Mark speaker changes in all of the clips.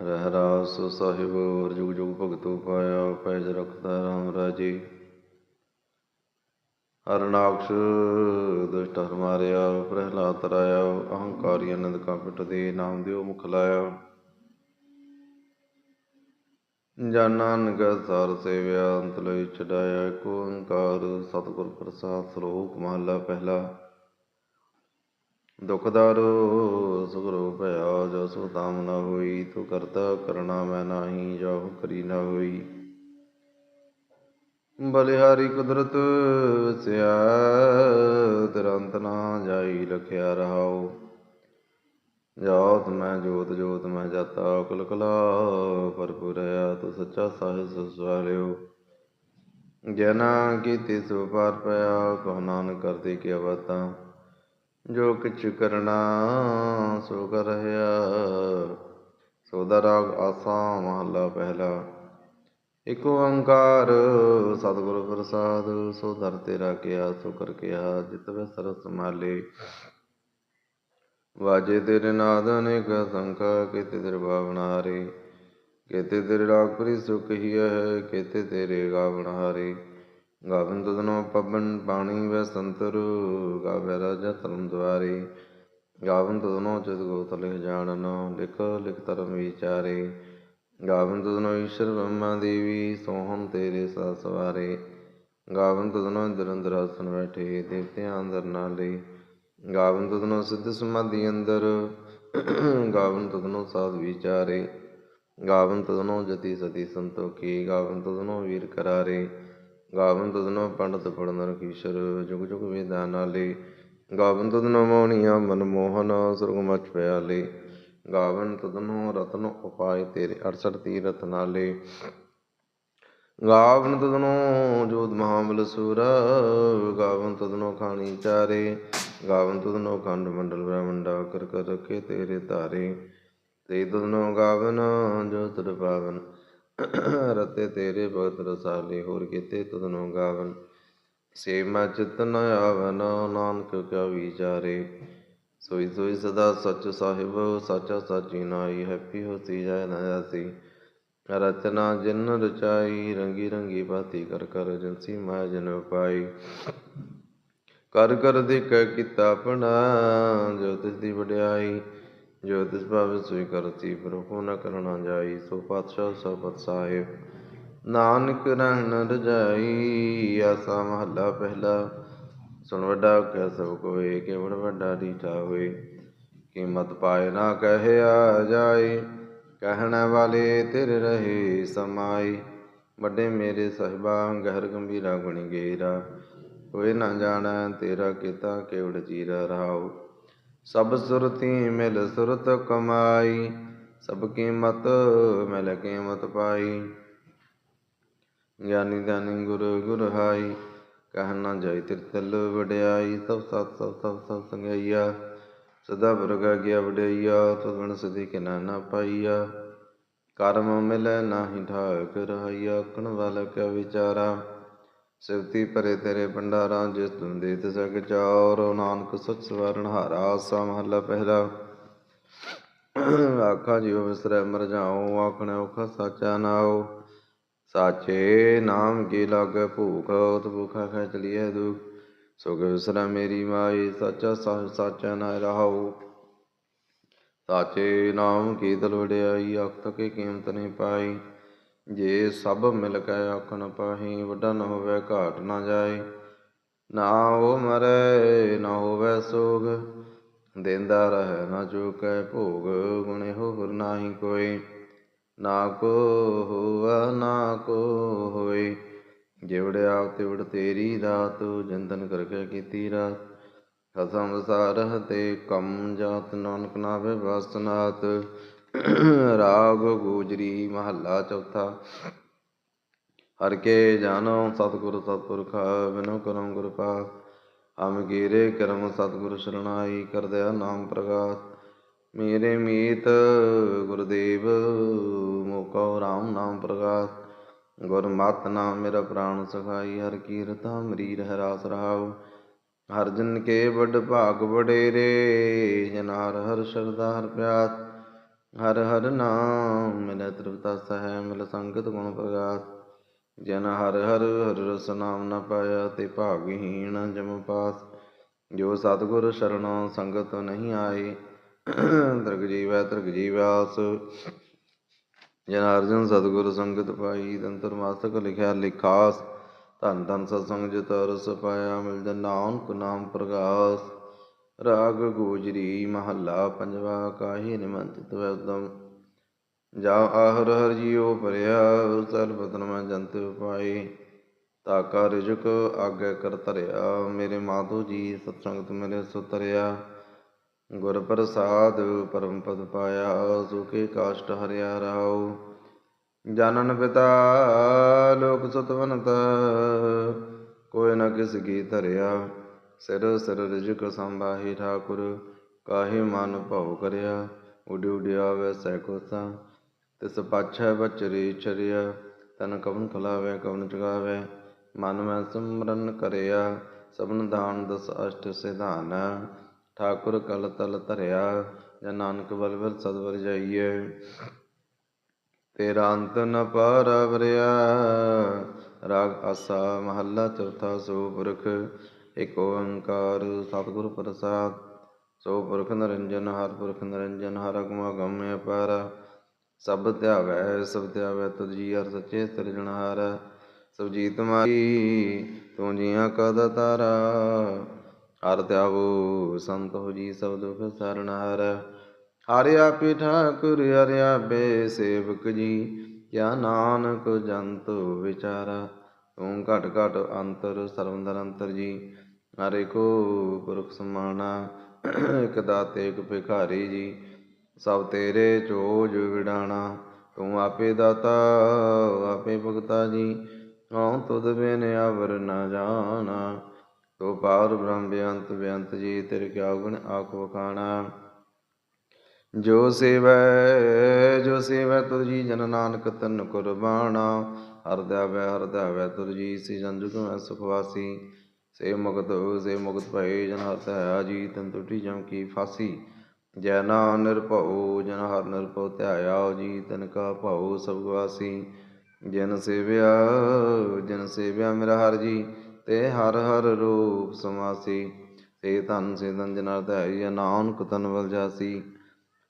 Speaker 1: ਰਹਿ ਰਾਸ ਸਾਹਿਬ ਹਰ ਜੁਗ ਜੁਗ ਭਗਤੋ ਪਾਇਆ ਪੈਜ ਰਖਦਾ ਰਾਮ ਰਾਜੇ। ਹਰਨਾਕਸ਼ ਦੁਸ਼ਟ ਹਰ ਮਾਰਿਆ, ਪ੍ਰਹਿਲਾਦ ਤਰਾਇਆ, ਅਹੰਕਾਰੀ ਅਨੰਦ ਕਾਪਟ ਦੇ ਨਾਮ ਦਿਓ ਮੁਖ ਲਾਇਆ। ਜਨ ਨਾਨਕ ਸੇਵਿਆ, ਅੰਤ ਲਈ ਛਡਾਇਆ, ਏਕ ਓੰਕਾਰ, ਸਤਿਗੁਰ ਪ੍ਰਸਾਦ, ਸ਼ਲੋਕ ਮਹਲਾ ਪਹਿਲਾ। ਦੁਖ ਦਾਰੋ ਸੁਗਰੋ ਭਇਆ ਜੋ ਸੋ ਤਾਮ ਨ ਹੋਈ, ਤੂੰ ਕਰਤਾ ਕਰਣਾ ਮੈਂ ਨਾਹੀ ਜੋ ਕਰੀ ਨ ਹੋਈ। ਬਲਿਹਾਰੀ ਕੁਦਰਤ ਵਸਿਆ, ਤੁਰੰਤ ਨਾ ਜਾਈ ਲਖਿਆ ਰਹਾਉ। ਜੋਤ ਮੈਂ, ਜੋਤ ਜੋਤ ਮੈਂ ਜਾਤਾ ਕੁਲ ਕਲਾ ਭਰਪੂਰਿਆ ਤੂੰ ਸੱਚਾ ਸਾਹਿਬ ਸੁਸਵਾਲਿਓ ਜਨਾ ਕੀਤੀ ਸੋ ਪਾਰ ਪਿਆ, ਕਹੋ ਨਾਨਕ ਕਰਤੇ ਕੀ ਬਾਤਾਂ। ਜੋ ਕਿਛ ਕਰਨਾ ਸੋ ਕਰ ਰਹਾ ਸੋ ਦਾ ਰਾਗ ਆਸਾ ਮਹੱਲਾ ਪਹਿਲਾ। ਇਕ ਓੰਕਾਰ ਸਤਿਗੁਰ ਪ੍ਰਸਾਦ, ਸੋ ਦਰ ਤੇਰਾ ਕਿਆ, ਸੋ ਕਰ ਕਿਆ, ਜਿਤ ਵੇ ਸਰਸ ਮਾਲੇ। ਵਾਜੇ ਤੇਰੇ ਨਾਦ ਅਨੇਕ ਸੰਖਾ, ਕੀਤੇ ਤੇਰੇ ਭਾਵਨਾਰੇ ਕੀਤੇ ਤੇਰੇ ਰਾਗ ਪ੍ਰੀ ਸੁਖ ਹੀ ਹੈ, ਕੀਤੇ ਤੇਰੇ ਗਾਵਨ ਹਾਰੇ ਗਾਵਨ ਤਦਨੋ ਪਵਨ ਪਾਣੀ ਵੈ ਸੰਤਰ, ਗਾਵੇ ਰਾਜਾ ਧਰਮ ਦੁਆਰੇ। ਗਾਵਨ ਤਦਨੋ ਚਿਤ ਗੋਤ ਲਿਖ ਲਿਖ ਲਿਖ ਧਰਮ ਵਿਚਾਰੇ। ਗਾਵਨ ਤਦਨੋ ਈਸ਼ਰ ਬ੍ਰਹਮਾ ਦੇਵੀ ਸੋਹਮ ਤੇਰੇ ਸਾ ਸਵਾਰੇ। ਗਾਵਨ ਤਦਨੋ ਇੰਦਰ ਅੰਦਰ ਆਸਨ ਬੈਠੇ, ਦੇਵਤਿਆਂ ਅੰਦਰ ਨਾਲੇ ਗਾਵਨ ਤਦਨੋ ਸਿੱਧ ਸਮਾਧੀ ਅੰਦਰ ਗਾਵਨ ਤਦਨੋ ਸਾਧ ਵਿਚਾਰੇ। ਗਾਵਨ ਤਦਨੋ ਜਤੀ ਸਤੀ ਸੰਤੋਖੀ ਗਾਵਨ ਤਦਨੋ ਵੀਰ ਕਰਾਰੇ। ਗਾਵਨ ਤਦਨੋ ਪੰਡਤ ਪੜਨ ਰਖੀਸ਼ਰ ਗਾਵਨ ਤਦਨੋ ਮੋਹਣੀਆਂ ਮਨਮੋਹਨ ਸੁਰਗ ਪਿਆਲੇ। ਗਾਵਨ ਤਦਨੋ ਰਤਨ ਉਪਾਏ ਤੇਰੇ 68 ਤੀਰਥ ਨਾਲੇ। ਗਾਵਨ ਤਦਨੋ ਜੋਤ ਮਹਾਬਲ ਸੂਰ, ਗਾਵਨ ਤਦਨੋ ਖਾਣੀ ਚਾਰੇ। ਗਾਵਨ ਤਦਨੋ ਖੰਡ ਮੰਡਲ ਬ੍ਰਹਮੰਡਾ ਕਰ ਕਰ ਰਖੇ ਤੇਰੇ ਧਾਰੇ। ਤੇ ਤਦਨੋ ਗਾਵਨ ਜੋ ਤਰ ਪਾਵਨ। ਰਤੇ ਤੇਰੇ ਭਗਤ ਰਸਾਲੇ, ਹੋਰ ਕੀਤੇ ਤਦਨੋ ਗਾਵਨ। ਸੇ ਮੈਂ ਨ ਆਵਨ ਨਾਨਕ ਕਿਆ ਵਿਚਾਰੇ। ਸੋਈ ਸੋਈ ਸਦਾ ਸੱਚ ਸਾਹਿਬ, ਸਾਚਾ ਸਾਚੀ ਨਾਈ ਹੈਪੀ ਹੋਸੀ ਜੈ ਨ ਜਾਸੀ ਰਚਨਾ ਜਿਨ ਰਚਾਈ, ਰੰਗੀ ਰੰਗੀ ਬਾਤੀ ਕਰ ਕਰ ਜਨਸੀ ਮਾਇਆ ਜਨ ਪਾਈ ਕਰ ਕਰ ਦੇਖੈ ਕੀਤਾ ਆਪਣਾ, ਜੋ ਤਿਸ ਦੀ ਵਡਿਆਈ। ਜੋ ਤਿਸ ਭਾਵੇ ਸੋਈ ਕਰਤੀ ਪ੍ਰਭੂ ਨ ਕਰਣਾ ਜਾਈ, ਸੋ ਪਾਤਸ਼ਾਹ ਸਬਤ ਸਾਹਿਬ ਨਾਨਕ ਰਹਿਣ ਰਜਾਈ, ਆਸਾ ਮਹੱਲਾ ਪਹਿਲਾ। ਸੁਣ ਵੱਡਾ ਕਹਿ ਸਭ ਕੋਏ ਕੇਵੜ ਵੱਡਾ ਡੀਠਾ ਹੋਏ। ਕੀਮਤ ਪਾਏ ਨਾ ਕਹਿਆ ਜਾਏ, ਕਹਿਣ ਵਾਲੇ ਤੇਰੇ ਰਹੇ ਸਮਾਈ ਵੱਡੇ ਮੇਰੇ ਸਹਿਬਾ, ਗਹਿਰ ਗੰਭੀਰਾ ਗੁਣੀ ਗੇਰਾ। ਕੋਈ ਨਾ ਜਾਣੈ ਤੇਰਾ ਕੀਤਾ ਕੇਵੜ ਜੀਰਾ ਰਹਾਉ। ਸਭ ਸੁਰਤੀ ਮਿਲ ਸੁਰਤ ਕਮਾਈ, ਸਭ ਕੀਮਤ ਮਿਲ ਕੀਮਤ ਪਾਈ। ਗਿਆਨੀ ਦਾਨੀ ਗੁਰੂ ਗੁਰ ਹਾਈ, ਕਹਿ ਨਾ ਜਾਈ ਤਿਰਤਲ ਵਡਿਆਈ, ਸਭ ਸਤ ਸਭ ਸਭ ਸਭ ਸੰਗਈਆ ਸਦਾ ਵਰਗਾ ਗਿਆ ਵਡਿਆਈਆ ਤੁਗਣ ਸਦੀ ਕਿ ਨਾ ਨਾ ਪਾਈਆ। ਕਰਮ ਮਿਲੈ ਨਾਹੀ ਠਾਕ ਰਹਾਈਆ, ਕਣ ਵਾਲਾ ਕਿਆ ਵਿਚਾਰਾ। ਸਿਵਤੀ ਭਰੇ ਤੇਰੇ ਭੰਡਾਰਾ ਜਿਸ ਤੁਮ ਦੇ ਤਿਸ ਚਾਰ ਨਾਨਕ ਸਚ ਸਵਰਨ ਹਾਰਾ, ਆਸਾ ਮਹੱਲਾ ਪਹਿਲਾ। ਆਖਾਂ ਜਿਉ ਵਿਸਰੈ ਮਰ ਜਾਉ, ਆਖਣ ਔਖਾ ਸਾਚਾ ਨਾਉ ਸਾਚੇ ਨਾਮ ਕੀ ਲਾਗੈ ਭੂਖ ਉਤ ਭੁਖਾ ਖੈ ਚਲੀਐ ਦੁਖ। ਸੁਖ ਵਿਸਰੈ ਮੇਰੀ ਮਾਈ, ਸਾਚਾ ਸਾਹਿਬ ਸਾਚਾ ਨਾ ਰਹਾਉ। ਸਾਚੇ ਨਾਮ ਕੀ ਤਲ ਵਡਿਆਈ ਅਖਤ ਕੀ ਕੀਮਤ ਨਹੀਂ ਪਾਈ। ਜੇ ਸਭ ਮਿਲ ਕੇ ਆਖਣ ਪਾਹੀ, ਵੱਡਾ ਨ ਹੋਵੇ ਘਾਟ ਨਾ ਜਾਏ। ਨਾ ਉਹ ਮਰੈ, ਨਾ ਹੋਵੇ ਸੋਗ। ਦੇਂਦਾ ਰਹਿ ਨਾ ਚੁਕੈ ਭੋਗ, ਗੁਣੇ ਹੋਰ ਨਾਹੀ ਕੋਈ। ਨਾ ਕੋ ਹੋਵਾ, ਨਾ ਕੋ ਹੋਏ ਜਿਵੜ ਆਪ ਤਿਵੜ ਤੇਰੀ ਰਾਤ ਜੰਦਨ ਕਰਕੇ ਕੀਤੀ ਰਾਤ। ਖਸਮ ਸਾਰਹ ਤੇ ਕਮ ਜਾਤ, ਨਾਨਕ ਨਾਵੇ ਵਾਸਨਾਤ। ਰਾਗ ਗੋਜਰੀ ਮਹੱਲਾ ਚੌਥਾ। ਹਰ ਕੇ ਜਾਨੋ ਸਤਿਗੁਰ ਸਤਿਪੁਰਖ, ਬਿਨੋ ਕਰਮ ਗੁਰ ਪਾਸ ਹਮ ਕੀਰੇ ਕਰਮ ਸਤਿਗੁਰ ਸ਼ਰਣਾਈ ਕਰਦਿਆ ਨਾਮ ਪ੍ਰਗਾਸ ਮੇਰੇ ਮੀਤ ਗੁਰਦੇਵ ਮੋਕਉ ਰਾਮ ਨਾਮ ਪ੍ਰਗਾਸ ਗੁਰ ਮਤ ਨਾਮ ਮੇਰਾ ਪ੍ਰਾਣ ਸਖਾਈ, ਹਰ ਕੀਰਤ ਹਮਰੀ ਰਹਿ ਰਾਸ ਰਹਾਉ। ਹਰ ਜਨ ਕੇ ਵੱਡ ਭਾਗ ਵਡੇਰੇ, ਜਨਾਰ ਹਰ ਸ਼ਰਦਾ ਹਰ ਪਿਆਸ ਹਰ ਹਰ ਨਾਮ ਮਿਲੈ ਤ੍ਰਿਪਤਾ ਸਹਿ ਮਿਲ ਸੰਗਤ ਗੁਣ ਪ੍ਰਗਾਸ, ਜਨ ਹਰ ਹਰ ਹਰ ਰਸ ਨਾਮ ਨ ਪਾਇਆ ਤੇ ਭਾਗਹੀਣ ਜਮ ਪਾਸ। ਜੋ ਸਤਿਗੁਰ ਸ਼ਰਣੋ ਸੰਗਤ ਨਹੀਂ ਆਈ ਦਰਗ ਜੀਵੈ ਦਰਗ ਜੀਵਾਸ ਜਨ ਅਰਜਨ ਸਤਿਗੁਰ ਸੰਗਤ ਪਾਈ, ਦੰਤਰ ਮਾਸਕ ਲਿਖਿਆ ਲਿਖਾਸ। ਧੰਨ ਧੰਨ ਸਤਸੰਗ ਜਿਤ ਰਸ ਪਾਇਆ, ਮਿਲ ਜਨ ਨਾਨਕ ਨਾਮ ਪ੍ਰਗਾਸ। ਰਾਗ ਗੋਜਰੀ ਮਹੱਲਾ ਪੰਜਵਾ, ਕਾਹੀ ਨਿਮੰਤਿਤ ਵੈ ਉਦਮ? ਜਾ ਆਹਰ ਹਰ ਜੀਉ ਭਰਿਆ ਸਰਬਤਨ ਮੈਂ ਜੰਤ ਉਪਾਈ ਤਾਕਾ ਰਿਜਕ ਆਗੇ ਕਰ ਧਰਿਆ, ਮੇਰੇ ਮਾਧੋ ਜੀ ਸਤਸੰਗਤ ਮੇਰੇ ਸੁਤਰਿਆ। ਗੁਰ ਪ੍ਰਸਾਦ ਪਰਮ ਪਦ ਪਾਇਆ, ਸੁਖੇ ਕਾਸ਼ਟ ਹਰਿਆ ਰਾਉ ਜਾਨਨ ਪਿਤਾ, ਲੋਕ ਸੁਤਵੰਤ, ਕੋਈ ਨਾ ਕਿਸ ਕੀ ਧਰਿਆ। ਸਿਰ ਸਿਰ ਰਿਜਕ ਸੰਭਾਹੀ ਠਾਕੁਰ, ਕਾਹੇ ਮਨ ਭਉ ਕਰਿਆ? ਉਡਿ ਉਡਿ ਆਵੈ ਸਹਿ ਕੋਸਾ, ਤਿਸ ਪਾਛੈ ਬਚਰੀ ਚਰਿਆ ਤਨ ਕਵਨ ਖਲਾਵੇ, ਕਵਨ ਚਗਾਵੇ ਮਨ ਮੈਂ ਸਿਮਰਨ ਕਰਿਆ, ਸਭਨ ਦਾਨ ਦਸ ਅਸ਼ਟ ਸਿਧਾਨ। ਠਾਕੁਰ ਕਲ ਤਲ ਧਰਿਆ ਜਨ ਨਾਨਕ ਬਲ ਸਦਵਰ ਜਾਈਏ ਤੇਰਾ ਅੰਤ ਨ ਪਾਰਵਰਿਆ ਰਾਗ ਆਸਾ ਮਹੱਲਾ ਚੌਥਾ ਸੋ ਪੁਰਖ। ਏਕ ਓੰਕਾਰ ਸਤਿਗੁਰ ਪ੍ਰਸਾਦ, ਸੋ ਪੁਰਖ ਨਿਰੰਜਨ ਹਰ ਪੁਰਖ ਨਿਰੰਜਨ, ਹਰ ਅਗਮ ਅਗਮ ਅਪਾਰ ਸਭ ਧਿਆਵੈ ਸਭ ਧਿਆਵੈ ਤੁਧ ਜੀ ਹਰ ਸੱਚੇ ਸਿਰਜਣਹਾਰ। ਸਭ ਜੀਤ ਤੂੰ ਜੀਆਂ ਕਦ ਤਾਰਾ, ਹਰ ਧਿਆਵੋ ਸੰਤ ਹੋ ਜੀ ਸਭ ਦੁਖ ਸਰਣਹਾਰ। ਹਰਿ ਆਪੇ ਠਾਕੁਰ ਹਰਿ ਆਪੇ ਸੇਵਕ ਜੀ, ਕਿਆ ਨਾਨਕ ਜੰਤ ਵਿਚਾਰਾ। ਤੂੰ ਘਟ ਘਟ ਅੰਤਰ ਸਰਵੰਦਰ ਅੰਤਰ ਜੀ ਹਰੇ ਕੋ ਪੁਰਖ ਸਮਾਣਾ, ਇਕ ਦਾਤੇ, ਇਕ ਭਿਖਾਰੀ ਜੀ, ਸਭ ਤੇਰੇ ਚੋਜ ਵਿਡਾਣਾ ਤੂੰ ਆਪੇ ਦਾਤਾ, ਆਪੇ ਭਗਤਾ ਜੀ, ਹਉ ਤੁਧ ਬਿਨ ਅਵਰ ਨ ਜਾਣਾ। ਤੋ ਪਾਰ ਬ੍ਰਹਮ ਬੇਅੰਤ ਬੇਅੰਤ ਜੀ, ਤੇਰੇ ਕਿਆ ਗੁਣ ਆਖ ਵਖਾਣਾ। ਜੋ ਸੇਵੈ ਜੋ ਸੇਵੈ ਤੁਰ ਜੀ, ਜਨ ਨਾਨਕ ਤਨ ਕੁਰਬਾਣਾ। ਹਰਦਿਆ ਵੈ ਹਰਦਿਆ ਵੈ ਤੁਰ ਜੀ ਸੀ ਜਨ ਜੁਗ ਮੈਂ ਸੁਖਵਾਸੀ ਵਾਸੀ ਸੇ ਮੁਕਤ ਸੇ ਮੁਕਤ ਭਏ, ਜਨ ਹਰਦਿਆ ਜੀ ਤਨ ਟੁੱਟੀ ਜਮ ਫਾਸੀ। ਜੈ ਨਾਮ ਨਿਰਭਉ ਜਨ ਹਰ ਨਿਰਭਉ ਧਿਆਇਆ ਜੀ ਤਨ ਕਾ ਭਾਉ ਸਭ ਵਾਸੀ। ਜਨ ਸੇਵਿਆ ਜਨ ਸੇਵਿਆ ਮੇਰਾ ਹਰ ਜੀ, ਤੇ ਹਰ ਹਰ ਰੂਪ ਸਮਾਸੀ। ਤੇ ਧਨ, ਸੇ ਧਨ ਜਨ ਹਰਦਿਆ ਨਾਨਕ ਤਨ ਵਲ ਜਾਸੀ।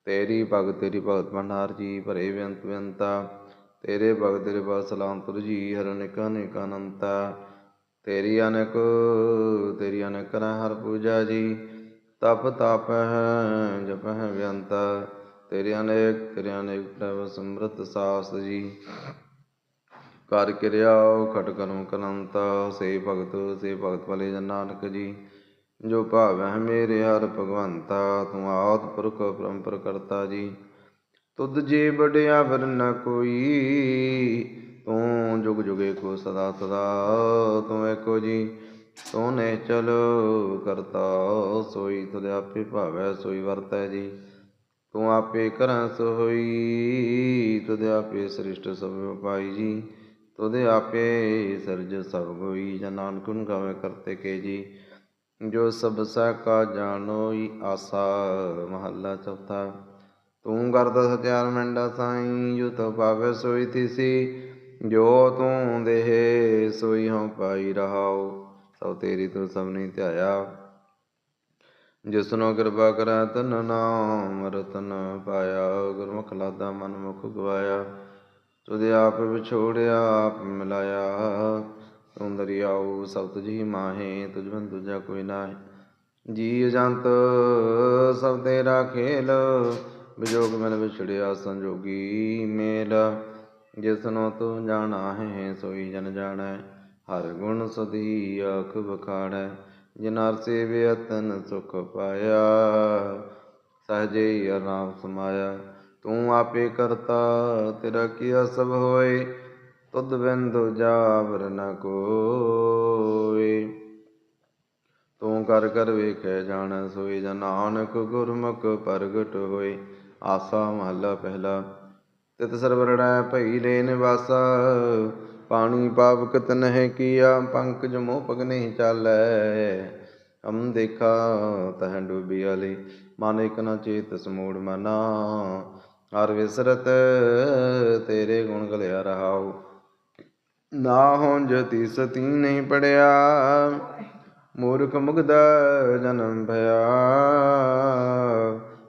Speaker 1: ਤੇਰੀ ਭਗਤ ਤੇਰੀ ਭਗਤ ਭੰਡਾਰ ਜੀ, ਭਰੇ ਬੇਅੰਤ ਬੇਅੰਤਾ। ਤੇਰੇ ਭਗਤ ਤੇਰੇ ਭਗਤ ਸਲਾਮ ਤੁਰ ਜੀ ਹਰ ਨਿਕਾ ਅਨੇਕ ਅਨੰਤਾ। ਤੇਰੀ ਅਨਕ, ਤੇਰੀ ਅਨੇਕ ਕਰੈ ਹਰ ਪੂਜਾ ਜੀ। ਤਪ ਤਪ ਹੈ, ਜਪ ਹੈ ਬੇਅੰਤਾ। ਤੇਰੇ ਅਨੇਕ ਤੇਰੇ ਅਨੇਕ ਪ੍ਰਭ ਸਮਰਤ ਸਾਸ ਜੀ। ਕਰ ਕਿਰਿਆ ਖਟ ਕਰਮ ਕਨੰਤਾ ਸੇ ਭਗਤ ਸੇ ਭਗਤ ਭਲੇ ਜਨ ਨਾਨਕ ਜੀ। ਜੋ ਭਾਵ ਹੈ ਮੇਰੇ ਹਰ ਭਗਵੰਤਾ, ਤੂੰ ਆਦ ਪੁਰਖ ਪਰੰਪਰ ਕਰਤਾ ਜੀ। ਤੁਧ ਜੀ ਬੜਿਆ ਵਰ ਨ ਕੋਈ ਤੂੰ ਜੁਗ ਜੁਗੇ ਕੋ ਸਦਾ ਸਦਾ ਤੂੰ ਏਕੋ ਜੀ, ਤੂੰ ਨੇ ਚਲ ਕਰਤਾ, ਸੋਈ ਤੁਧ ਆਪੇ ਭਾਵੈ, ਸੋਈ ਵਰਤੈ ਜੀ। ਤੂੰ ਆਪੇ ਕਰੈ ਸੋਈ ਤੁਧ ਆਪੇ ਸ੍ਰਿਸ਼ਟ ਸਭ ਪਾਈ ਜੀ। ਤੁਧ ਆਪੇ ਸਰਜ ਸਭ ਹੋਈ ਜਨ ਨਾਨਕੁਨ ਗਾਵੇ ਕਰਤੇ ਕੇ ਜੀ। ਜੋ ਸਭ ਸਹਿ ਕਾ ਜਾਣੋਈ ਆਸਾ, ਮਹੱਲਾ ਚੌਥਾ। ਤੂੰ ਕਰਦਾ ਸਤਿਆਰ ਮੰਡਾ ਸਾਈ, ਜੋ ਤੋ ਪਾਵੇ ਸੋਈ ਤਿਸੀ ਜੋ ਤੂੰ ਦੇਹ ਸੋਈ ਹਉ ਪਾਈ ਰਹਾਉ, ਸਭ ਤੇਰੀ ਤੂੰ ਸਭਨੀ ਨਹੀਂ ਧਿਆਇਆ। ਜਿਸਨੋ ਕਿਰਪਾ ਕਰੈ ਤਨ ਨਾਮ ਰਤਨ ਪਾਇਆ, ਗੁਰਮੁਖ ਲਾਦਾ ਮਨ ਮੁਖ ਗਵਾਇਆ। ਤੁਧ ਆਪ ਵਿਛੋੜਿਆ, ਆਪ ਮਿਲਾਇਆ। ਤੂੰ ਦਰਿਆਉ ਸਭ ਤੁਝੀ ਮਾਹੇ, ਤੁਝ ਬਿਨ ਦੂਜਾ ਕੋਈ ਨਾਹੀ। ਜੀ ਜੰਤ ਸਭ ਤੇਰਾ ਖੇਲ ਵਿਜੋਗ ਮਨ ਵਿਛੜਿਆ ਸੰਜੋਗੀ ਮੇਲਾ। ਜਿਸਨੋ ਤੂੰ ਜਾਣਾ, ਹੈ ਸੋਈ ਜਨ ਜਾਣੈ। ਹਰ ਗੁਣ ਸਦੀ ਆਖ ਬਖਾੜੈ ਜਿਨ ਸੇਵਿਆ ਤਨ ਸੁਖ ਪਾਇਆ। ਸਹਜੇ ਆਰਾਮ ਸਮਾਇਆ, ਤੂੰ ਆਪੇ ਕਰਤਾ, ਤੇਰਾ ਕੀਆ ਸਭ ਹੋਏ। ਤੁਧ ਬਿਨ ਦੂਜਾ ਵਰ ਨ ਕੋਇ ਤੂੰ ਕਰ ਕਰ ਵੇਖੈ ਜਾਣੈ, ਸੋਈ ਜਨ ਨਾਨਕ ਗੁਰਮੁਖ ਪ੍ਰਗਟ ਹੋਏ। ਆਸਾ ਮਹਲਾ ਪਹਿਲਾ। ਤਿਤ ਸਰਵਰੜੈ ਭਈ ਲੈ ਨਿਵਾਸਾ ਪਾਣੀ ਪਾਵਕ ਤਨਹਿ ਕੀਆ, ਪੰਕਜ ਮੋਹ ਪਗ ਨਹੀਂ ਚਾਲੈ। ਹਮ ਦੇਖਾ ਤਹ ਡੂਬੀ ਵਾਲੇ, ਮਨ ਇਕ ਨ ਚੇਤ ਸਮੂੜ ਮਨਾ। ਹਰ ਵਿਸਰਤ ਤੇਰੇ ਗੁਣ ਗਲਿਆ ਰਹਾਉ। ਨਾ ਹੋਂ ਜਤੀ ਸਤੀ ਨਹੀਂ ਪੜਿਆ, ਮੂਰਖ ਮੁਗਦਾ ਜਨਮ ਭਇਆ।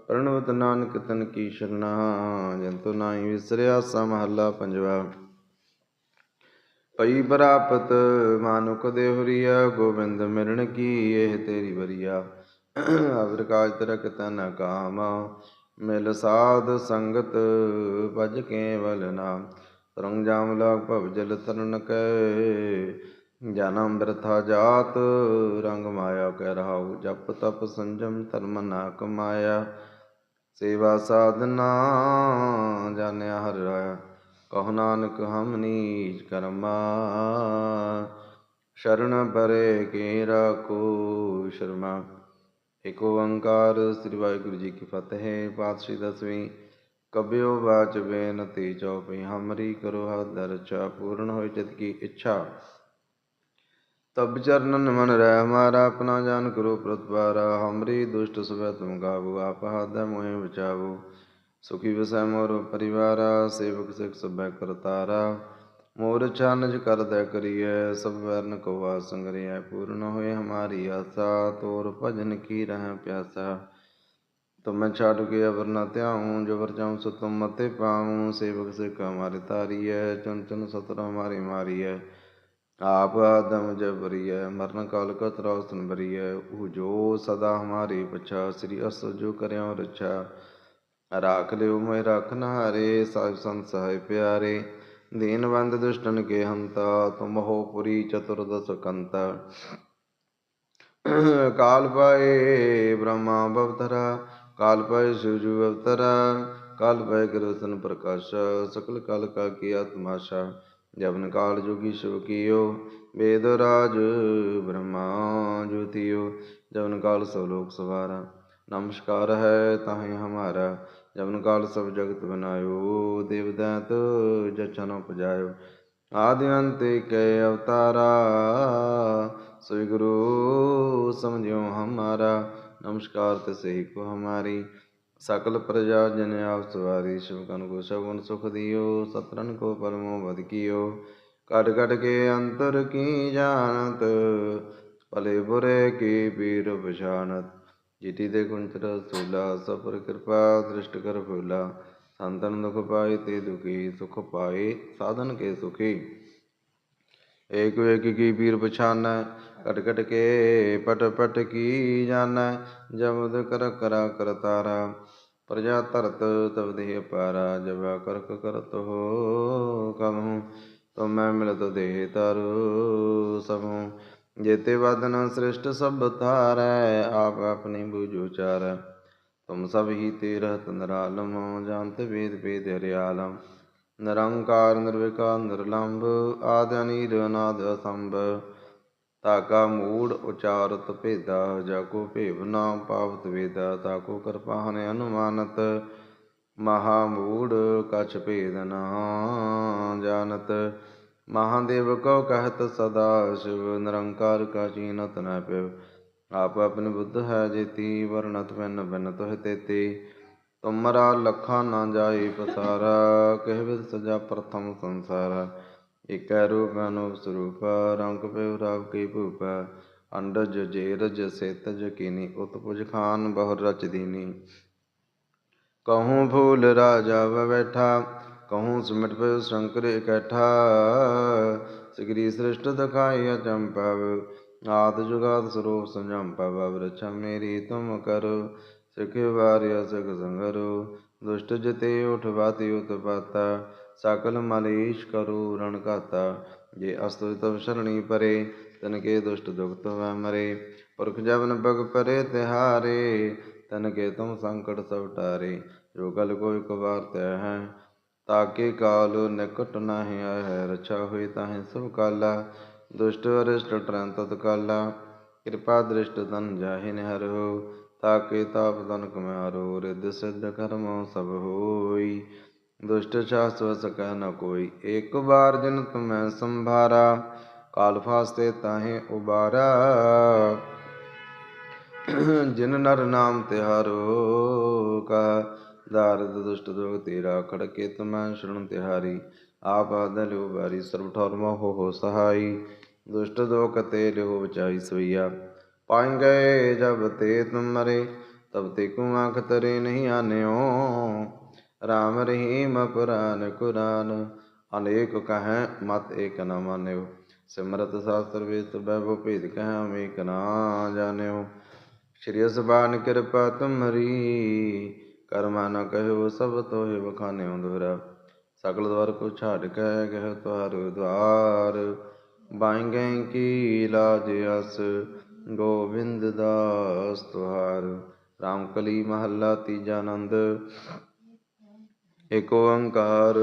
Speaker 1: ਪ੍ਰਣਵਤ ਨਾਨਕ ਤਨ ਕੀ ਸ਼ਰਨਾ, ਜੰਤੁ ਨਾਹੀ ਵਿਸਰਿਆ ਸਾ ਮਹੱਲਾ ਪੰਜਵਾ। ਪਈ ਪ੍ਰਾਪਤ ਮਾਨੁਕ ਦੇ ਗੋਬਿੰਦ ਮਿਲਣ ਕੀ ਇਹ ਤੇਰੀ ਬਰੀਆ ਅਵਰ ਕਾਜ ਤਰਕ ਤਨ ਕਾਮ, ਮਿਲ ਸਾਧ ਸੰਗਤ ਭਜ ਕੇਵਲ ਨਾਮ ਤਰੰਗ ਜਾਮ ਲਾਗ ਭਵ ਜਲ ਤਰਨ ਕੈ ਜਨਮ ਬਿਰਥਾ ਜਾਤ, ਰੰਗ ਮਾਇਆ ਕਹਿ ਰਹਾਉ, ਜਪ ਤਪ ਸੰਜਮ ਧਰਮ ਨਾ ਕਮਾਇਆ। ਸੇਵਾ ਸਾਧਨਾ ਜਾਣਿਆ ਹਰਿ ਰਾਇਆ, ਕਹੁ ਨਾਨਕ ਹਮ ਨੀਚ ਕਰਮਾ। ਸ਼ਰਨ ਪਰੇ ਕੇ ਰਾਖੋ ਸ਼ਰਮਾ। ਏਕ ਓੰਕਾਰ ਸ੍ਰੀ ਵਾਹਿਗੁਰੂ ਜੀ ਕੀ ਫਤਿਹ। ਪਾਤਸ਼ਾਹੀ ਦਸਵੀਂ, ਕਬਿਓ ਬਾਚ ਬੇਨਤੀ ਚਉਪਈ ਹਮਰੀ ਕਰੋ ਹਰ ਦਰਚਾ ਪੂਰਨ ਹੋਇ ਚਿਤ ਕੀ ਇੱਛਾ। ਤਬ ਚਰਨਨ ਮਨ ਰਹਿ ਹਮਾਰਾ ਆਪਣਾ ਜਾਨ ਕਰੋ ਪ੍ਰਤਪਾਰਾ ਹਮਰੀ ਦੁਸ਼ਟ ਸਵੈ ਤੁਮ ਗਾਵੋ ਆਪ ਹਾਦੈ ਮੋਹਿ ਬਚਾਵੋ ਸੁਖੀ ਵਸੈ ਮੋਰ ਪਰਿਵਾਰਾ ਸੇਵਕ ਸਿਖ ਸਭੈ ਕਰਤਾਰਾ ਮੋਰ ਛਾਨਜ ਕਰਦੈ ਕਰੀਐ ਸਭ ਵਰਨ ਕੋ ਵਾਸ ਸੰਗਰਿਐ ਪੂਰਨ ਹੋਏ ਹਮਾਰੀ ਆਸਾ ਤੋਰ ਭਜਨ ਕੀ ਰਹਿ ਪਿਆਸਾ ਤੁਮੈ ਛਾੜ ਕੇ ਅਵਰ ਨ ਧਿਆਉ ਜਬਰ ਜਾਉ ਸੋ ਤੁਮ ਮਤੇ ਪਾਉ ਸੇਵਕ ਸਿਖ ਹਮਾਰੇ ਤਾਰੀਐ ਚੁਨ ਚੁਨ ਸਤਰ ਹਮਾਰੇ ਮਾਰੀਐ ਆਪ ਆਦਮ ਜਬਰੀਐ ਮਰਨ ਕਾਲ ਕਤ ਰੌਸਨ ਬਰੀਐ, ਉਹ ਜੋ ਸਦਾ ਹਮਾਰੀ ਪਛਾ, ਸ੍ਰੀ ਅਸ ਜੋ ਕਰਿਓ ਰਛਾ। ਰਾਖ ਲਿਓ ਮੈਂ ਰਖ ਨਹਾਰੇ ਸਾਹਿਬ ਸੰਤ ਸਹਾਇ ਪਿਆਰੇ। ਦੀਨਵੰਦ ਦੁਸ਼ਟਨ ਕੇ ਹੰਤਾ, ਤੁਮ ਹੋ ਪੁਰੀ ਚਤੁਰਦਸ ਕੰਤਾ। ਕਾਲ ਪਾਏ ਬ੍ਰਹਮਾ ਬਵਤਰਾ, ਕਾਲ ਪਾਏ ਸ਼ਿਵ ਸੁਜੂ ਬਵਤਰਾ, ਕਾਲ ਪਾਏ ਕਰਸਨ ਪ੍ਰਕਾਸ਼, ਸਕਲ ਕਾਲ ਕਾ ਕੀ ਆਤਮਾਸ਼ਾ। ਜਬਨ ਕਾਲ ਜੋਗੀ ਸ਼ਿਵ ਕੀਓ, ਵੇਦ ਰਾਜ ਬ੍ਰਹਮਾ ਜੋਤੀਓ। ਜਬਨ ਕਾਲ ਸਭ ਲੋਕ ਸਵਾਰਾ, ਨਮਸਕਾਰ ਹੈ ਤਾਹੇ ਹਮਾਰਾ। ਜਬਨ ਕਾਲ ਸਭ ਜਗਤ ਬਨਾਇਓ, ਦੇਵ ਦੈਤ ਜਚਨ ਉਪਜਾਇਓ। ਆਦਿ ਅੰਤ ਕੇ ਅਵਤਾਰਾ, ਸ੍ਰੀ ਗੁਰੂ ਸਮਝਿਓ ਹਮਾਰਾ। ਨਮਸਕਾਰ ਤੇ ਸਹੀ ਕੋ ਹਮਾਰੀ। ਸਕਲ ਪ੍ਰਜਾ ਜਨ ਆਪ ਸਵਾਰੀ ਸ਼ਿਵ ਕਨ ਕੋ ਸਗੁਣ ਸੁਖ ਦਿਓ ਸਤਰਨ ਕੋ ਪਰਮੋ ਬਦ ਕੀਓ। ਕਟ ਕਟ ਕੇ ਅੰਤਰ ਕੀ ਜਾਣਤ, ਭਲੇ ਬੁਰੇ ਕੀ ਪੀਰ ਪਛਾਨਤ ਜਿਤੀ ਦੇ ਕੁੰਚਰ ਸੂਲਾ ਸਫਰ ਕਿਰਪਾ ਦ੍ਰਿਸ਼ਟ ਕਰ ਫੂਲਾ। ਸੰਤਨ ਦੁਖ ਪਾਏ ਤੇ ਦੁਖੀ, ਸੁਖ ਪਾਏ ਸਾਧਨ ਕੇ ਸੁਖੀ। ਏਕ ਏਕ ਕੀ ਪੀਰ ਪਛਾਨੈ ਕਟ ਕਟ ਕੇ ਪਟ ਪਟ ਕੀ ਜਾਣੈ ਜਮਦ ਕਰ ਕਰਾ ਕਰਤਾਰਾ ਪ੍ਰਜਾ ਧਰਤ ਤਵ ਦੇਹ ਪਾਰਾ ਕਰਕ ਕਰਤ ਹੋ ਕਮਹੁ ਤੋ ਮੈਂ ਮਿਲਤ ਦੇਹ ਤਰੁ ਸਭੂ ਜੇਤੇ ਵਦਨ ਸ੍ਰਿਸ਼ਟ ਸਭ ਧਾਰੈ, ਆਪ ਆਪਣੀ ਬੂਝੁ ਚਾਰੈ ਤੁਮ ਸਭ ਹੀ ਤੇ ਰਹਤ ਨਰਾਲਮ ਜਾਣਤ ਵੇਦ ਵੇਦ ਹਰਿਆਲਮ। ਨਿਰੰਕਾਰ, ਨਿਰਵਿਕਾਰ, ਨਿਰਲੰਭ, ਆਦ ਅਨੀਰ, ਅਨਾਦ ਅਸੰਭ। ਤਾਕਾ ਮੂੜ ਉਚਾਰਤ ਭੇਦਾ ਜਾ ਭੇਵ ਨਾ ਪਾਵਤ ਵੇਦਾ ਤਾਕੋ ਕਿਰਪਾਨ ਅਨੁਮਾਨਤ, ਮਹਾ ਮੂੜ ਕਛ ਭੇਦ ਨਾ ਜਾਣਤ। ਮਹਾਦੇਵ ਕੋ ਕਹਤ ਸਦਾ ਸ਼ਿਵ, ਨਿਰੰਕਾਰ ਕਾ ਚੀਨਤ ਨ ਪਿਵ। ਆਪ ਆਪਨ ਬੁੱਧ ਹੈ ਜੇਤੀ, ਵਰਣਤ ਬਿਨ ਬਿਨ ਤੋਹ ਤੇਤੀ। ਤੁਮਰਾ ਲਖਾ ਨਾ ਜਾਈ ਪਸਾਰਾ ਕਹਿਵਿਤ ਸਜਾ ਪ੍ਰਥਮ ਸੰਸਾਰ। ਇਕੈ ਰੂਪ ਅਨੂਪ ਸਰੂਪ, ਰੰਗ ਪਿਵ ਰਵ ਕੀ ਭੂਪ, ਅੰਡਜ ਜੇਰਜ ਸੇਤਜ ਕੀਨੀ, ਉਤਪੁਜ ਖਾਨ ਬਹੁ ਰਚ ਦੀਨੀ। ਕਹੂੰ ਫੂਲ ਰਾਜਾ ਬੈਠਾ, ਕਹੂੰ ਸਿਮਟ ਪਇ ਸ਼ੰਕਰ ਇਕੱਠਾ। ਸਿਗਰੀ ਸ੍ਰਿਸ਼ਟ ਦਿਖਾਈ ਅਚੰਪਵ ਆਦ ਜੁਗਾਦ ਸਰੂਪ ਸੰਜੰਪਵ ਵਰਛਾ ਮੇਰੀ ਤੁਮ ਕਰੋ, ਸਿਖ ਵਾਰਿਆ ਸਿਖ ਸੰਗਰੋ। ਦੁਸ਼ਟ ਜਤੇ ਉਠ ਉਤਪਾਤਾ ਸਕਲ ਮਲੇਸ਼ ਕਰੋ ਰਣ ਘਾਤਾ, ਜੇ ਅਸਤੁ ਤਵ ਸ਼ਰਣੀ ਪਰੇ, ਤਨ ਕੇ ਦੁਸ਼ਟ ਦੁਖਤ ਵੈ ਮਰੇ। ਪੁਰਖ ਜਬਨ ਬਗ ਪਰੇ ਤਿਹਾਰੇ, ਤਨ ਕੇ ਤੁਮ ਸੰਕਟ ਸਭ ਟਾਰੇ। ਜੋ ਗਲ ਕੋਈ ਕਵਾਰ ਤੈ ਹੈ, ਤਾਕੇ ਕਾਲ ਨਿਕਟ ਨਾਹਿ ਆਇ ਰਛਾ ਹੋਈ ਤਾਹੇ ਸਭ ਕਾਲਾ। ਦੁਸ਼ਟ ਅਰਿਸ਼ਟ ਟਰੰਤ ਤਤ ਕਾਲਾ, ਕਿਰਪਾ ਦ੍ਰਿਸ਼ਟ ਤਨ ਜਾਹਿ ਨਿਹਰੋ ਤਾਕੇ ਤਾਪ ਤਨ ਕਮਾਰੋ ਰਿਦ ਸਿਧ ਕਰਮ ਸਭ ਹੋਈ। ਦੁਸ਼ਟ ਸ਼ਾਸਤ ਵਸ ਕਹਿ ਨ ਕੋਈ। ਇੱਕ ਬਾਰ ਜਨ ਤੁਮੈ ਸੰਭਾਰਾ, ਕਾਲ ਫਾਸਤੇ ਤਾਹੇ ਉਬਾਰਾ। ਜਿਨ ਨਰ ਨਾਮ ਤਿਹਾਰੋ ਕਾ ਦਾਰਦ ਦੁਸ਼ਟ ਦੋਗ ਤੇਰਾ, ਖੜਕੇ ਤਮੈ ਸ਼ਰਨ ਤਿਹਾਰੀ। ਆਪ ਆਦਿ ਲਿਓ ਸਰਬ ਠੌਰ ਮੋਹ ਹੋ ਸਹਾਈ। ਦੁਸ਼ਟ ਦੋਗ ਤੇ ਲਿਓ ਬਚਾਈ ਸਵਈਆ। ਪਾਇ ਗਏ ਜਬ ਤੇ ਤੁਮਰੇ ਤਬ ਤੇ ਕੋ ਆਖ ਤਰੇ ਨਹੀਂ ਆਨਿਓ। ਰਾਮ ਰਹੀਮ ਪੁਰਾਨ ਕੁਰਾਨ, ਅਨੇਕ ਕਹੈ ਮਤ ਏਕ ਨ ਮਾਨਿਓ। ਸਿਮਰਤ ਸਾਸਤਰ ਵੇਦ ਬੈਭੋ ਭੇਦ ਕਹੈ ਅਮੇਕ ਨਾ ਜਾਣਿਓ। ਸ਼੍ਰੀ ਅਸਬਾਨ ਕਿਰਪਾ ਤੁਮਰੀ, ਕਰਮਾ ਨ ਕਹਿਓ ਸਭ ਤੋਹਿ ਬਖਾਨਿਓ ਦੁਹਰਾ। ਸਗਲ ਦਵਾਰ ਕੋ ਛਾੜ ਕੇ ਕਹਿ ਤੁਹਾਰ ਦਵਾਰ। ਬਾਈਂਗੇ ਕੀ ਲਾਜ ਅਸ, ਗੋਬਿੰਦ ਦਾਸ ਤੁਹਾਰ। ਰਾਮ ਕਲੀ ਮਹੱਲਾ ਤੀਜਾ ਆਨੰਦ ਏਕ ਓੰਕਾਰ,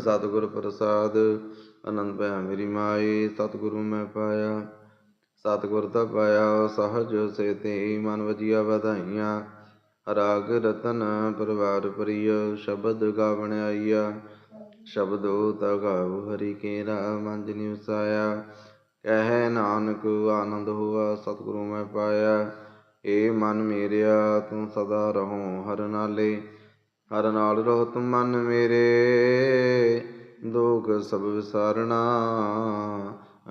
Speaker 1: ਸਤਿਗੁਰ ਪ੍ਰਸਾਦ, ਆਨੰਦ ਭਇਆ ਮੇਰੀ ਮਾਈ, ਸਤਿਗੁਰੂ ਮੈਂ ਪਾਇਆ। ਸਤਿਗੁਰ ਤਾਂ ਪਾਇਆ, ਸਹਜ ਸੇ ਮਨ ਵਜੀਆ ਵਧਾਈਆਂ। ਰਾਗ ਰਤਨ, ਪਰਿਵਾਰ ਪ੍ਰਿਯ, ਸ਼ਬਦ ਗਾਵਣ ਆਈਆ। ਸ਼ਬਦੋ ਤਗਾਉ ਹਰੀ ਕੇ ਰਾਮ ਅੰਜਨੀ ਵਸਾਇਆ ਕਹਿ ਨਾਨਕ, ਆਨੰਦ ਹੋਆ, ਸਤਿਗੁਰੂ ਮੈਂ ਪਾਇਆ। ਏ ਮਨ ਮੇਰਿਆ, ਤੂੰ ਸਦਾ ਰਹੋ ਹਰ ਨਾਲੇ। ਹਰ ਨਾਲ ਰਹੋ ਮਨ ਮੇਰੇ, ਦੁਖ ਸਭ ਵਿਸਾਰਣਾ।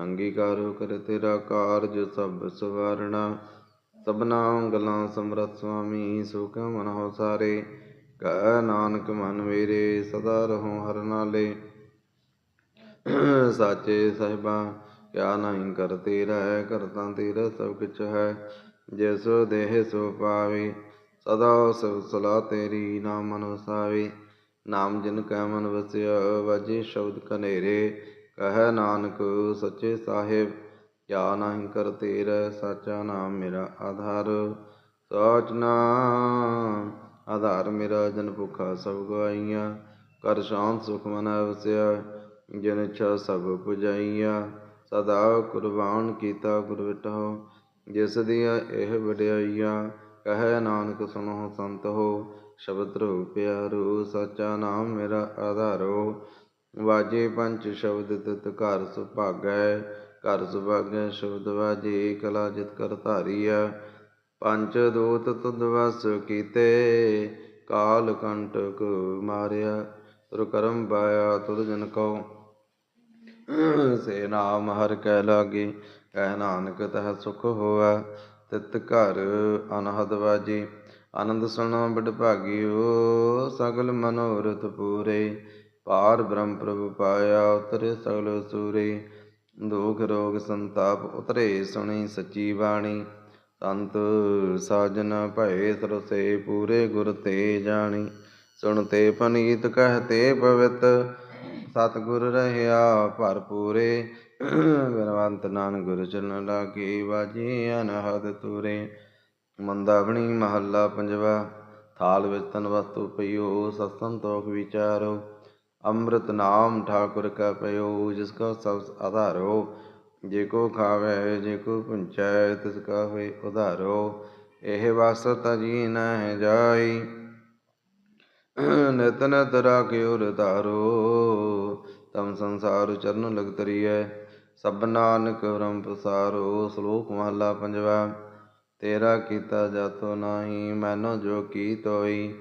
Speaker 1: ਅੰਗੀਕਾਰ ਕਰ ਤੇਰਾ ਕਾਰਜ ਸਭ ਸਵਾਰਣਾ। ਸਭਨਾ ਗੱਲਾਂ ਸਮਰਥ ਸੁਆਮੀ, ਸੁਖ ਮਨ ਹੋ ਸਾਰੇ। ਕਹਿ ਨਾਨਕ ਮਨ ਮੇਰੇ, ਸਦਾ ਰਹੋ ਹਰ ਨਾਲੇ। ਸਾਚੇ ਸਾਹਿਬਾ, ਕਿਆ ਨਹੀਂ ਕਰ ਤੇਰਾ ਹੈ, ਕਰਤਾ ਤੇਰਾ ਸਭ ਕੁਛ ਹੈ। ਜਿਸ ਦੇਹ ਸੋ ਪਾਵੇ ਸਦਾ ਸਭ ਸਲਾ ਤੇਰੀ ਨਾਮ ਮਨ ਵਸਾਵੇ ਨਾਮ ਜਿਨ ਕੈ ਮਨ ਵਸਿਆ, ਵਾਜੇ ਸ਼ਬਦ ਕਨੇਰੇ ਕਹੈ ਨਾਨਕ ਸੱਚੇ ਸਾਹਿਬ ਕਿਆ ਨਹੀਂ ਕਰ ਸਾਚਾ ਨਾਮ ਮੇਰਾ ਆਧਾਰ। ਸਾਚ ਨਾਮ, ਆਧਾਰ ਮੇਰਾ ਜਨ ਭੁਖਾ ਸਭ ਗਵਾਈਆਂ, ਕਰ ਸ਼ਾਂਤ ਸੁਖ ਮਨ ਵਸਿਆ ਜਿਨ ਇੱਛਾ ਸਭ ਪੁਜਾਈਆਂ। ਸਦਾ ਕੁਰਬਾਨ ਕੀਤਾ ਗੁਰ ਵਿਟਹੁ ਜਿਸ ਦੀਆਂ ਇਹ ਵਡਿਆਈਆਂ ਕਹੈ ਨਾਨਕ ਸੁਣੋ ਸੰਤ ਹੋ ਸ਼ਬਦ ਰੂਪ ਪਿਆਰੋ, ਸਚਾ ਨਾਮ ਮੇਰਾ ਆਧਾਰੋ। ਵਾਜੇ ਪੰਚ ਸ਼ਬਦ ਤਿਤ ਘਰ ਸੁਭਾਗੈ ਘਰ ਸੁਭਾਗੈ ਸ਼ਬਦ ਵਾਜੇ ਕਲਾ ਜਿਤ ਕਰ ਧਾਰੀਆ ਪੰਜ ਦੂਤ ਤੁਧ ਵਸ ਕੀਤੇ, ਕਾਲ ਕੰਟਕ ਮਾਰਿਆ ਤੁਰ ਕਰਮ ਪਾਇਆ ਤੁਧ ਜਨ ਕਉ। ਸੇ ਨਾਮ ਹਰ ਕਹਿ ਲਾਗੇ, ਕਹਿ ਨਾਨਕ ਤਹ ਸੁਖ ਹੋਆ ਤਿਤ ਘਰ ਅਨਹਦ ਵਾਜੀ। ਆਨੰਦ ਸੁਣੋ ਬੜ ਭਾਗਿਓ, ਸਗਲ ਮਨੋਰਥ ਪੂਰੇ। ਪਾਰ ਬ੍ਰਹਮ ਪ੍ਰਭ ਪਾਇਆ, ਉਤਰੇ ਸਗਲ ਸੂਰੇ ਦੁਖ ਰੋਗ ਸੰਤਾਪ ਉਤਰੇ, ਸੁਣੀ ਸੱਚੀ ਬਾਣੀ। ਸੰਤ ਸਾਜਨ ਭਏ ਸਰਸੇ ਪੂਰੇ ਗੁਰ ਤੇ ਜਾਣੀ। ਸੁਣ ਤੇ ਪਨੀਤ ਕਹਤੇ ਪਵਿੱਤ। ਸਤਿਗੁਰ ਰਹਿਆ ਭਰਪੂਰੇ। ਬਿਨਵੰਤ ਨਾਨ ਗੁਰ ਚਰਨ ਲਾਗੇ ਵਾਜੇ ਅਨਹਦ ਤੂਰੇ। ਮੰਦਾਵਣੀ ਮਹੱਲਾ ਪੰਜਵਾ, ਥਾਲ ਵਿੱਚ ਤਨ ਵਸਤੂ ਪਈਓ, ਸਤਸੰਗ ਤੋਖ ਵਿਚਾਰੋ। ਅੰਮ੍ਰਿਤ ਨਾਮ ਠਾਕੁਰ ਕਾ ਪਇਓ, ਜਿਸ ਕਾ ਸਭ ਆਧਾਰੋ। ਜੇ ਕੋ ਖਾਵੇ, ਜੇ ਕੋ ਪੁੰਚੈ, ਤਿਸ ਕਾ ਹੋਏ ਉਧਾਰੋ। ਇਹ ਵਸਤ ਜੀ ਨਹਿ ਜਾਈ, ਨਿਤ ਨਿਤ ਰਾਖਿਓ ਰਤਾਰੋ ਤਮ ਸੰਸਾਰ ਚਰਨ ਲਗ ਤਰੀਐ ਸਭ ਨਾਨਕ ਬ੍ਰਹਮ ਪ੍ਰਸਾਰੋ ਸ਼ਲੋਕ ਮਹਲਾ ਪੰਜਵਾ, ਤੇਰਾ ਕੀਤਾ ਜਾਤੋ ਨਾਹੀ, ਮੈਨੋ ਜੋ ਕੀ ਤੋਈ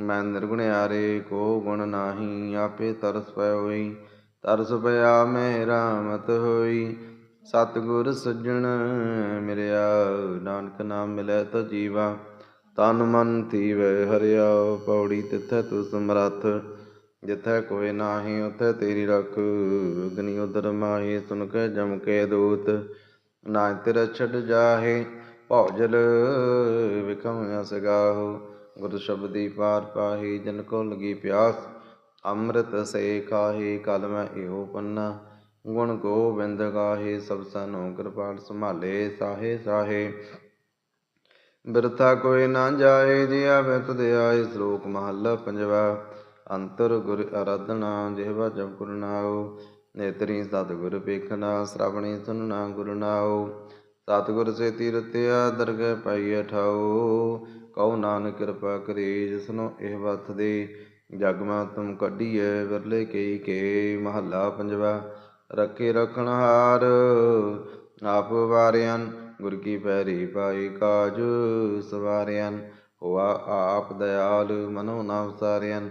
Speaker 1: ਮੈਂ ਨਿਰਗੁਣ ਆਰੇ ਕੋ ਗੁਣ ਨਾਹੀ, ਆਪੇ ਤਰਸ ਪੈ ਹੋਈ, ਤਰਸ ਪਿਆ ਮੇਰਾ ਮਤ ਹੋਈ, ਸਤਿਗੁਰ ਸੱਜਣ ਮਿਲਿਆ, ਨਾਨਕ ਨਾਮ ਮਿਲੈ ਤਾ ਜੀਵਾ, ਤਨ ਮਨ ਥੀਵੈ, ਹਰਿਆ, ਪੌੜੀ ਤਿਥੈ ਤੂ ਸਮਰੱਥ। ਜਿੱਥੇ ਕੋਈ ਨਾਹੀ, ਉਥੈ ਤੇਰੀ ਰੱਖ। ਅਗਨੀ ਉਦਰ ਮਾਹੀ ਸੁਨ ਕੇ ਜਮ ਕੇ ਦੂਤ। ਨਾ ਤੇਰਾ ਛੱਡ ਜਾਹੇ, ਭੌਜਲ ਵਿਕਮ ਅਸ ਗੁਰ ਸ਼ਬਦੀ ਪਾਰ ਪਾਹੀ, ਜਨ ਕੋ ਲਗੀ ਪਿਆਸ, ਅੰਮ੍ਰਿਤ ਸੇ ਖਾਹੀ, ਕਲ ਮੈਂ ਇਹੋ ਪੰਨਾ। ਗੁਣ ਗੋਬਿੰਦ ਗਾਹੇ, ਸਭ ਸਨੋ ਕਿਰਪਾਲ ਸੰਭਾਲੇ, ਸਾਹੇ ਸਾਹੇ। ਬਿਰਥਾ ਕੋਈ ਨਾ ਜਾਏ ਜੀ ਆਵੇ ਤੁਧ ਆਏ ਸ਼ਲੋਕ ਮਹੱਲਾ ਪੰਜਵਾ। ਅੰਤਰ ਗੁਰ ਅਰਾਧਨਾ ਜਿਹਵਾ ਜਪ ਗੁਰ ਨਾਉ, ਨੇਤਰੀ ਸਤਿਗੁਰ ਵੇਖਣਾ ਸ਼ਰਵਣੀ ਸੁਨਣਾ ਗੁਰ ਨਾਉ, ਸਤਿਗੁਰ ਸੇ ਤੀਰਤਿਆ ਦਰਗਹਿ ਪਾਈਐ ਠਾਉ ਕਉ ਨਾਨਕ ਕਿਰਪਾ ਕਰੇ ਜਿਸਨੋ ਇਹ ਵਤ ਦੇ, ਜਗ ਮਾ ਤੁਮ ਕੱਢੀਐ ਵਰਲੇ ਕਈ ਕੇ, ਮਹੱਲਾ ਪੰਜਵਾ, ਰੱਖੇ ਰਖਣਹਾਰ ਆਪ ਵਾਰਿਆਨ, ਗੁਰ ਕੀ ਪੈਰੀ ਪਾਈ ਕਾਜ, ਸਵਾਰਿਆਨ, ਹੋਆ ਆਪ ਦਇਆਲ, ਮਨੋ ਨਾ ਵਿਸਾਰਿਆਨ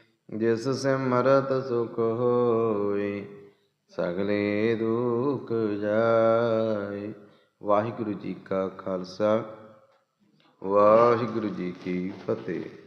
Speaker 1: ਜਿਸ ਸਿਮਰਤ ਸੁਖ ਹੋਏ, ਸਗਲੇ ਦੁਖ ਜਾਏ। ਵਾਹਿਗੁਰੂ ਜੀ ਕਾ ਖਾਲਸਾ, ਵਾਹਿਗੁਰੂ ਜੀ ਕੀ ਫਤਿਹ।